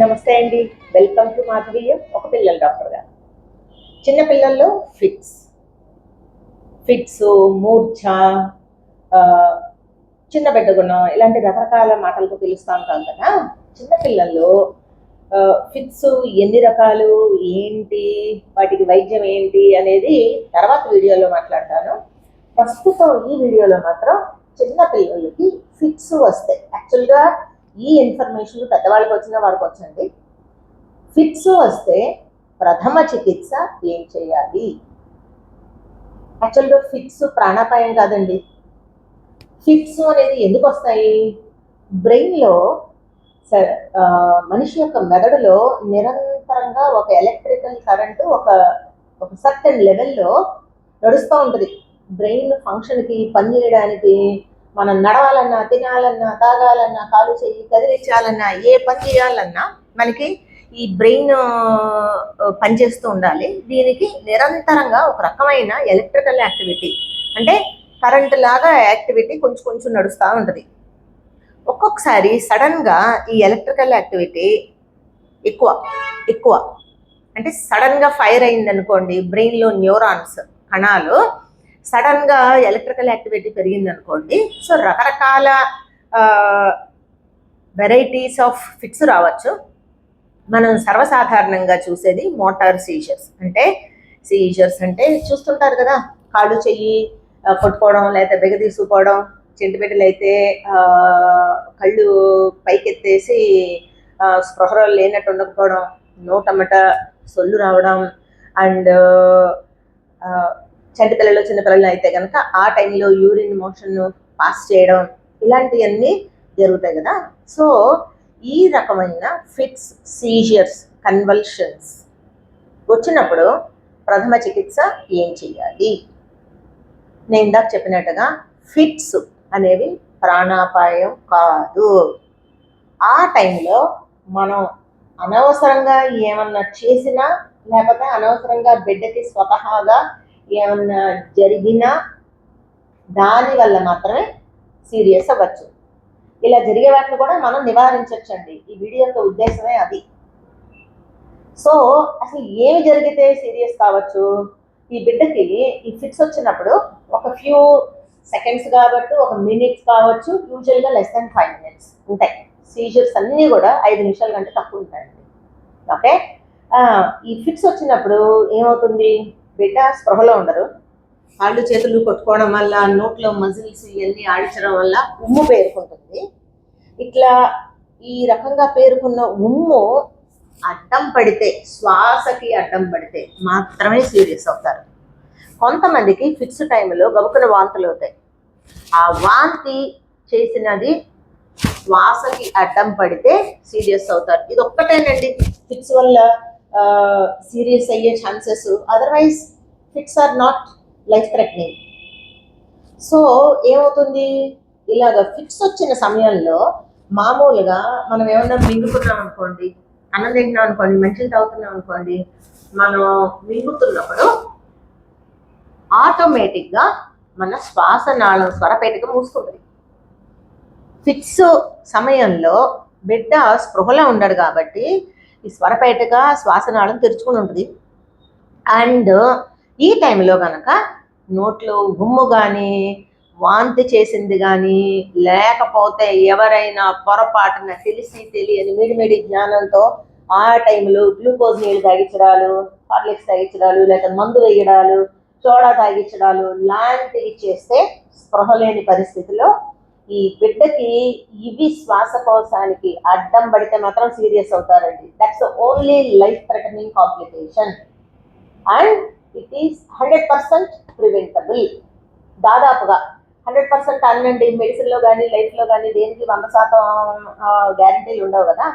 నమస్తే అండి. Welcome to మాధవీయం ఒక పిల్లల డాక్టర్ గారు. చిన్నపిల్లల్లో ఫిట్స్. ఫిట్స్ మూర్ఛ చిన్న బిడ్డగుణం ఇలాంటి రకరకాల మాటలతో పిలుస్తూ ఉంటాం కదా. చిన్నపిల్లల్లో ఫిట్స్ ఎన్ని రకాలు ఏంటి వాటికి వైద్యం ఏంటి అనేది తర్వాత వీడియోలో మాట్లాడతాను. ప్రస్తుతం ఈ వీడియోలో మాత్రం చిన్న పిల్లలకి ఫిట్స్ వస్తాయి. యాక్చువల్గా ఈ ఇన్ఫర్మేషన్ పెద్దవాళ్ళకి వచ్చిన వాళ్ళకి వచ్చండి. ఫిట్స్ వస్తే ప్రథమ చికిత్స ఏం చేయాలి? యాక్చువల్గా ఫిట్స్ ప్రాణాపాయం కాదండి. ఫిట్స్ అనేది ఎందుకు వస్తాయి? బ్రెయిన్లో సరే మనిషి యొక్క మెదడులో నిరంతరంగా ఒక ఎలక్ట్రికల్ కరెంటు ఒక ఒక సర్టన్ లెవెల్లో నడుస్తూ ఉంటుంది. బ్రెయిన్ ఫంక్షన్కి పనిచేయడానికి మనం నడవాలన్నా తినాలన్నా తాగాలన్నా కాలు చేయి కదిలించాలన్నా ఏ పని చేయాలన్నా మనకి ఈ బ్రెయిన్ పనిచేస్తూ ఉండాలి. దీనికి నిరంతరంగా ఒక రకమైన ఎలక్ట్రికల్ యాక్టివిటీ అంటే కరెంట్ లాగా యాక్టివిటీ కొంచెం కొంచెం నడుస్తూ ఉంటుంది. ఒక్కొక్కసారి సడన్గా ఈ ఎలక్ట్రికల్ యాక్టివిటీ ఎక్కువ ఎక్కువ. అంటే సడన్గా ఫైర్ అయింది అనుకోండి బ్రెయిన్లో న్యూరాన్స్ కణాలు సడన్గా ఎలక్ట్రికల్ యాక్టివిటీ పెరిగింది అనుకోండి. సో రకరకాల వెరైటీస్ ఆఫ్ ఫిట్స్ రావచ్చు. మనం సర్వసాధారణంగా చూసేది మోటార్ సీజర్స్. అంటే సీజర్స్ అంటే చూస్తుంటారు కదా కాళ్ళు చెయ్యి కొట్టుకోవడం లేకపోతే బిగదీసుకోవడం చెంటి బిడ్డలు అయితే కళ్ళు పైకెత్తేసి స్పృహలో లేనట్టు ఉండకపోవడం నోటమట సొల్లు రావడం అండ్ చంటి చిన్నపిల్లలు చిన్న పిల్లలు అయితే కనుక ఆ టైంలో యూరిన్ మోషన్ పాస్ చేయడం ఇలాంటివన్నీ జరుగుతాయి కదా. సో ఈ రకమైన ఫిట్స్ సీజియర్స్ కన్వల్షన్స్ వచ్చినప్పుడు ప్రథమ చికిత్స ఏం చేయాలి నేను ఇందాక చెప్పినట్టుగా ఫిట్స్ అనేవి ప్రాణాపాయం కాదు. ఆ టైంలో మనం అనవసరంగా ఏమన్నా చేసినా లేకపోతే అనవసరంగా బిడ్డకి స్వతహాగా ఏమన్నా జరిగినా దాని వల్ల మాత్రమే సీరియస్ అవ్వచ్చు. ఇలా జరిగే వాటిని కూడా మనం నివారించవచ్చండి ఈ వీడియో యొక్క ఉద్దేశమే అది. సో అసలు ఏమి జరిగితే సీరియస్ కావచ్చు? ఈ బిడ్డకి ఈ ఫిట్స్ వచ్చినప్పుడు ఒక ఫ్యూ సెకండ్స్ కాబట్టి ఒక మినిట్స్ కావచ్చు యూజువల్గా లెస్ దాన్ ఫైవ్ మినిట్స్ ఉంటాయి. సీజర్స్ అన్నీ కూడా ఐదు నిమిషాల కంటే తక్కువ ఉంటాయండి. ఓకే? ఈ ఫిట్స్ వచ్చినప్పుడు ఏమవుతుంది? బిడ్డ స్పృహలో ఉండరు. కాళ్ళు చేతులు కొట్టుకోవడం వల్ల నోట్లో మజిల్స్ ఇవన్నీ ఆడించడం వల్ల ఉమ్ము పేరుకుంటుంది. ఇట్లా ఈ రకంగా పేరుకున్న ఉమ్ము అడ్డం పడితే శ్వాసకి అడ్డం పడితే మాత్రమే సీరియస్ అవుతారు. కొంతమందికి ఫిక్స్ టైంలో గబుకున వాంతులు అవుతాయి. ఆ వాంతి చేసినది శ్వాసకి అడ్డం పడితే సీరియస్ అవుతారు. ఇది ఒక్కటేనండి ఫిక్స్ వల్ల సీరియస్ అయ్యే chances otherwise fits are not life threatening so ఏమవుతుంది? ఇలాగ ఫిట్స్ వచ్చిన సమయంలో మామూలుగా మనం ఏమన్నా మింగుతున్నాం అనుకోండి అన్నం తింటున్నాం అనుకోండి మెంటల్ తాగుతున్నాం అనుకోండి మనం మింగుతున్నప్పుడు ఆటోమేటిక్గా మన శ్వాసనాళం స్వరపేటిక మూసుకుంటుంది. ఫిట్స్ సమయంలో బిడ్డ స్పృహలో ఉండడు కాబట్టి ఈ స్వరపేటగా శ్వాసనాళం తెరుచుకుని ఉంటుంది. అండ్ ఈ టైంలో కనుక నోట్లో గుమ్ము కానీ వాంతి చేసింది కానీ లేకపోతే ఎవరైనా పొరపాటున తెలిసి తెలియని మిడిమిడి జ్ఞానంతో ఆ టైంలో గ్లూకోజ్ నీళ్ళు తాగించడాలు హార్లిక్స్ తాగించడాలు లేక మందు వేయడాలు సోడా తాగించడాలు లాంటివి చేస్తే స్పృహ లేని పరిస్థితిలో ఈ బిడ్డకి ఇవి శ్వాసకోశానికి అడ్డం పడితే మాత్రం సీరియస్ అవుతారండి. That's only life threatening complication and it is hundred percent preventable దాదాపుగా హండ్రెడ్ పర్సెంట్ అనండి మెడిసిన్లో కానీ లైఫ్లో కానీ దేనికి వంద శాతం గ్యారంటీలు ఉండవు కదా?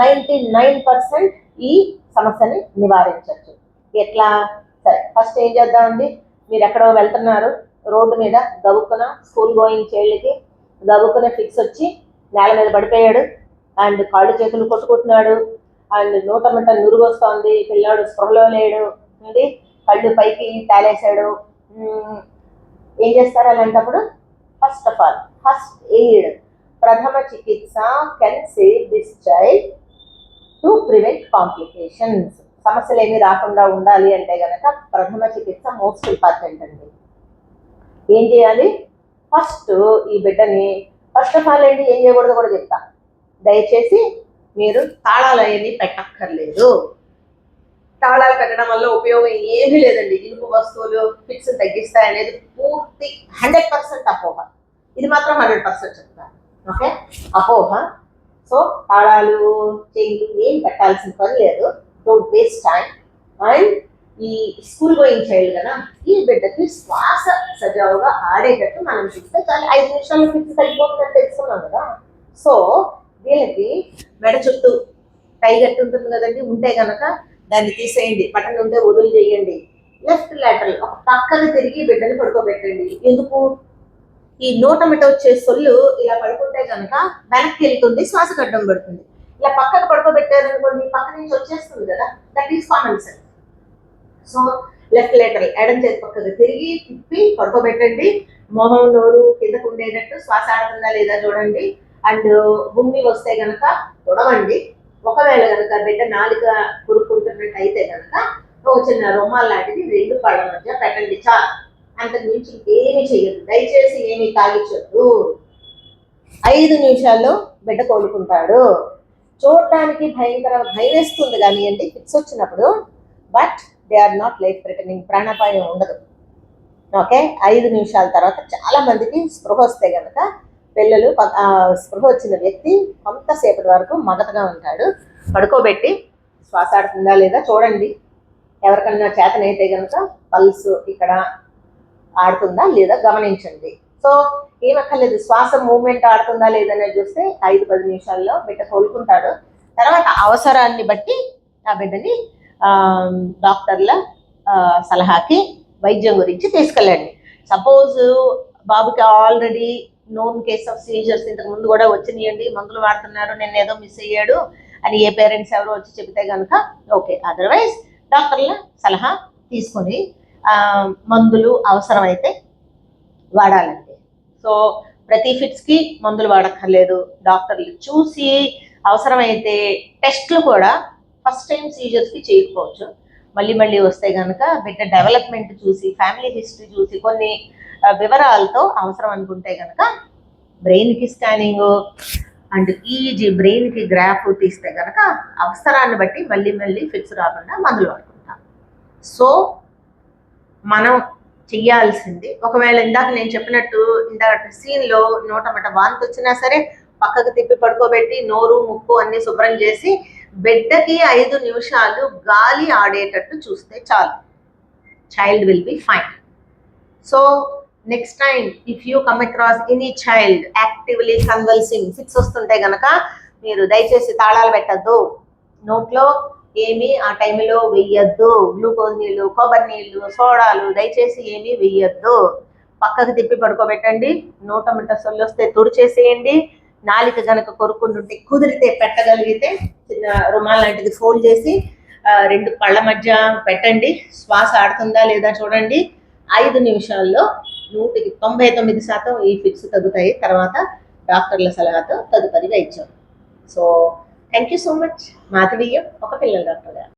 నైంటీ నైన్ పర్సెంట్ ఈ సమస్యని నివారించవచ్చు ఎట్లా? సరే ఫస్ట్ ఏం చేద్దామండి? మీరు ఎక్కడో వెళ్తున్నారు రోడ్డు మీద గబుక్కున స్కూల్ గోయింగ్ చైల్డ్కి దవ్వుకునే ఫిక్స్ వచ్చి నేల మీద పడిపోయాడు. అండ్ కాళ్ళు చేతులు కొట్టుకుంటున్నాడు. అండ్ నూటమంట నురుగు వస్తోంది పిల్లాడు స్పృహలో లేడు. ఉంది కళ్ళు పైకి తాలేసాడు ఏం చేస్తారు అలాంటప్పుడు? First of all first aid ప్రథమ చికిత్స can save this child to prevent complications సమస్యలు ఏమి రాకుండా ఉండాలి అంటే కనుక ప్రథమ చికిత్స మోస్ట్ ఇంపార్టెంట్ అండి. ఏం చేయాలి? ఫస్ట్ ఈ బిడ్డని ఫస్ట్ ఆఫ్ ఆల్ ఏంటి ఏం చేయకూడదు కూడా చెప్తా. దయచేసి మీరు తాళాలు అవన్నీ పెట్టక్కర్లేదు. తాళాలు పెట్టడం వల్ల ఉపయోగం ఏమీ లేదండి. ఇనుపు వస్తువులు ఫిట్స్ తగ్గిస్తాయి అనేది పూర్తి హండ్రెడ్ పర్సెంట్ అపోహ. ఇది మాత్రం హండ్రెడ్ పర్సెంట్ చెప్తాను ఓకే? అపోహ. సో తాళాలు చెయ్యి ఏం పెట్టాల్సిన పని లేదు. డోంట్ వేస్ట్ టైం అండ్ ఈ స్కూల్ గోయింగ్ చైల్డ్ కదా ఈ బిడ్డకి శ్వాస సజావుగా ఆడేటట్టు మనం చూస్తే చాలా. ఐదు నిమిషాల్లో ఫిక్స్ తగ్గిపోతుందని తెలుసుకున్నాం కదా. సో వీళ్ళకి మెడ చుట్టూ టై ఉంటుంది కదండి ఉంటే కనుక దాన్ని తీసేయండి. బటన్ ఉంటే వదులు చేయండి లెఫ్ట్ లాటరల్ ఒక పక్కన తిరిగి బిడ్డని పడుకోబెట్టండి. ఎందుకు? ఈ నోటమిట వచ్చే సొల్లు ఇలా పడుకుంటే కనుక వెనక్కి వెళ్తుంది శ్వాస గడ్డం పడుతుంది. ఇలా పక్కన పడుకోబెట్టారు అనుకోండి పక్క నుంచి వచ్చేస్తుంది కదా. That is common sense so left lateral ఎడం చేతి పక్కకు తిరిగి తిప్పి పడుకోబెట్టండి మొహం నోరు కిందకు ఉండేటట్టు శ్వాస ఆడుతుందా లేదా చూడండి. అండ్ భూమి వస్తే గనక తొడవండి. ఒకవేళ గనక బిడ్డ నాలుక కురుక్కుంటున్నట్టు అయితే గనక ఒక చిన్న రుమాల్ లాంటిది రెండు పళ్ళ మధ్య పెట్టండి. చాలు అంతకు మించి ఏమి చేయదు దయచేసి ఏమి తాగించొద్దు. ఐదు నిమిషాల్లో బిడ్డ కోలుకుంటాడు. చూడటానికి భయంకర భయం వేస్తుంది అండి ఫిక్స్ వచ్చినప్పుడు but they are not life threatening ప్రాణాపాయం ఉండదు. ఓకే ఐదు నిమిషాల తర్వాత చాలా మందికి స్పృహ వస్తే కనుక పిల్లలు ప- స్పృహ వచ్చిన వ్యక్తి కొంతసేపటి వరకు మగతగా ఉంటాడు. పడుకోబెట్టి శ్వాస ఆడుతుందా లేదా చూడండి. ఎవరికన్నా చేతనైతే కనుక పల్స్ ఇక్కడ ఆడుతుందా లేదా గమనించండి. సో ఏమక్కర్లేదు. శ్వాస మూమెంట్ ఆడుతుందా లేదనేది చూస్తే ఐదు పది నిమిషాల్లో బిడ్డ కోలుకుంటాడు తర్వాత అవసరాన్ని బట్టి ఆ బిడ్డని డాక్టర్ల సలహాకి వైద్యం గురించి తీసుకెళ్ళండి. సపోజ్ బాబుకి already known case of seizures ఇంతకు ముందు కూడా వచ్చినాయండి. మందులు వాడుతున్నారు నేను ఏదో మిస్ అయ్యాడు అని ఏ పేరెంట్స్ ఎవరో వచ్చి చెబితే కనుక ఓకే అదర్వైజ్ డాక్టర్ల సలహా తీసుకొని మందులు అవసరమైతే వాడాలండి. సో ప్రతి ఫిట్స్కి మందులు వాడక్కర్లేదు. డాక్టర్లు చూసి అవసరమైతే టెస్ట్లు కూడా ఫస్ట్ టైం సీజర్స్కి చేయకపోవచ్చు మళ్ళీ మళ్ళీ వస్తే కనుక బిడ్డ డెవలప్మెంట్ చూసి ఫ్యామిలీ హిస్టరీ చూసి కొన్ని వివరాలతో అవసరం అనుకుంటే కనుక బ్రెయిన్కి స్కానింగ్ అండ్ ఈజీ బ్రెయిన్కి గ్రాఫ్ తీస్తే కనుక అవసరాన్ని బట్టి మళ్ళీ మళ్ళీ ఫిక్స్ రాకుండా మందులు వాడుకుంటాం. సో మనం చెయ్యాల్సింది ఒకవేళ ఇందాక నేను చెప్పినట్టు ఇందాక సీన్లో నోటమట వాంతి వచ్చినా సరే పక్కకు తిప్పి పడుకోబెట్టి నోరు ముక్కు అన్ని శుభ్రం చేసి బిడ్డకి ఐదు నిమిషాలు గాలి ఆడేటట్టు చూస్తే చాలు. Child will be fine so next time if you come across any child actively convulsing fits వస్తుంటే గనక మీరు దయచేసి తాళాలు పెట్టద్దు. నోట్లో ఏమీ ఆ టైంలో వెయ్యొద్దు. గ్లూకోజ్ నీళ్ళు కొబ్బరి నీళ్ళు సోడాలు దయచేసి ఏమీ వెయ్యొద్దు. పక్కకు తిప్పి పడుకోబెట్టండి. నోట మిట్ట సొల్లు వస్తే తుడిచేసేయండి. నాలిక గనక కొరుకుంటుంటే కుదిరితే పెట్టగలిగితే చిన్న రుమాల్ లాంటిది ఫోల్డ్ చేసి రెండు పళ్ళ మధ్య పెట్టండి. శ్వాస ఆడుతుందా లేదా చూడండి. ఐదు నిమిషాల్లో నూటికి తొంభై తొమ్మిది శాతం ఈ ఫిక్స్ తగ్గుతాయి. తర్వాత డాక్టర్ల సలహాతో తదుపరి వైద్యం so thank you so much మాధవీయం ఒక పిల్లల డాక్టర్ గారు.